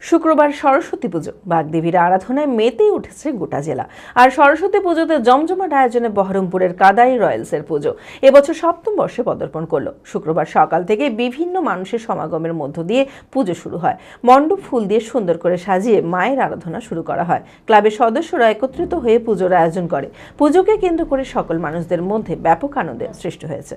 শুক্রবার সরস্বতী পুজো। বাগদেবীর আরাধনায় মেতেই উঠেছে গোটা জেলা। আর সরস্বতী পুজোতে জমজমাট আয়োজনে বহরমপুরের কাদাই রয়্যালসের পুজো। এবছর সপ্তম বর্ষে পদার্পণ করল। শুক্রবার সকাল থেকে বিভিন্ন মানুষের সমাগমের মধ্য দিয়ে পুজো শুরু হয়। মণ্ডপ ফুল দিয়ে সুন্দর করে সাজিয়ে মায়ের আরাধনা শুরু করা হয়। ক্লাবের সদস্যরা একত্রিত হয়ে পুজোর আয়োজন করে। পুজোকে কেন্দ্র করে সকল মানুষদের মধ্যে ব্যাপক আনন্দের সৃষ্টি হয়েছে।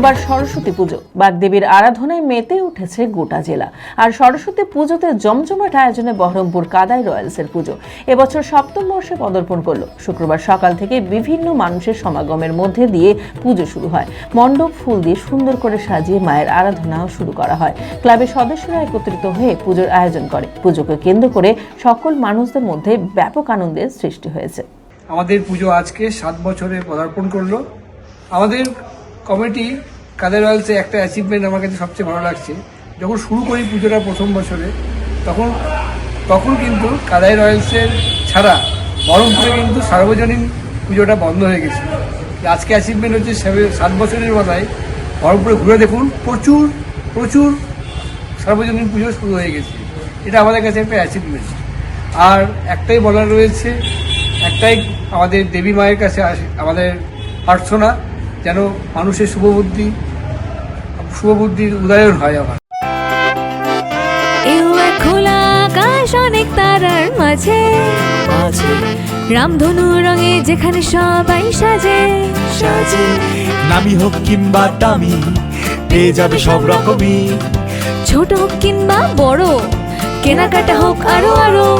শুক্রবার সরস্বতী পুজো। বাগদেবীর আরাধনায় মেতে উঠেছে গোটা জেলা। আর সরস্বতী পুজোতে জমজমাট আয়োজনে বহরমপুর কাদাই রয়্যালসের পুজো। এবছর সপ্তম বর্ষে পদার্পণ করল। শুক্রবার সকাল থেকে বিভিন্ন মানুষের সমাগমের মধ্যে দিয়ে পুজো শুরু হয়। মণ্ডপ ফুল দিয়ে সুন্দর করে সাজিয়ে মায়ের আরাধনাও শুরু করা হয়। ক্লাবের সদস্যরা একত্রিত হয়ে পুজোর আয়োজন করে। পুজোকে কেন্দ্র করে সকল মানুষদের মধ্যে ব্যাপক আনন্দের সৃষ্টি হয়েছে। আমাদের পুজো আজকে সাত বছরে পদার্পণ করল। আমাদের কমিটি, কাদের রয়্যালসে একটা অ্যাচিভমেন্ট আমার কাছে সবচেয়ে ভালো লাগছে। যখন শুরু করি পুজোটা প্রথম বছরে, তখন তখন কিন্তু কাদাই রয়্যালসের ছাড়া বহরমপুরে কিন্তু সার্বজনীন পুজোটা বন্ধ হয়ে গেছে। আজকে অ্যাচিভমেন্ট হচ্ছে সাত বছরের মাথায় বহরমপুরে ঘুরে দেখুন, প্রচুর প্রচুর সার্বজনীন পুজো শুরু হয়ে গেছে। এটা আমাদের কাছে একটা অ্যাচিভমেন্ট আর একটাই বলার রয়েছে, একটাই আমাদের দেবী মায়ের কাছে আমাদের প্রার্থনা। যেন মানুষের শুভবুদ্ধি শুভবুদ্ধির উদয়ন হয় আমার। খোলা আকাশ অনেক তারার মাঝে। রামধনু রঙে যেখানে সবাই সাজে। সাজে। নামি হোক কিংবা দামি পেয়ে যাবে সব রকমই। ছোট হোক কিংবা বড় কেনাকাটা হোক আরও আরও।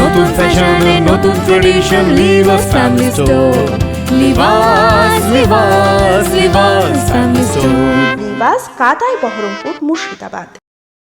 নতুন ফ্যাশনে নতুন tradition Libas family store Libas Libas Libas নিবাস কাদাই বহরমপুর মুর্শিদাবাদ।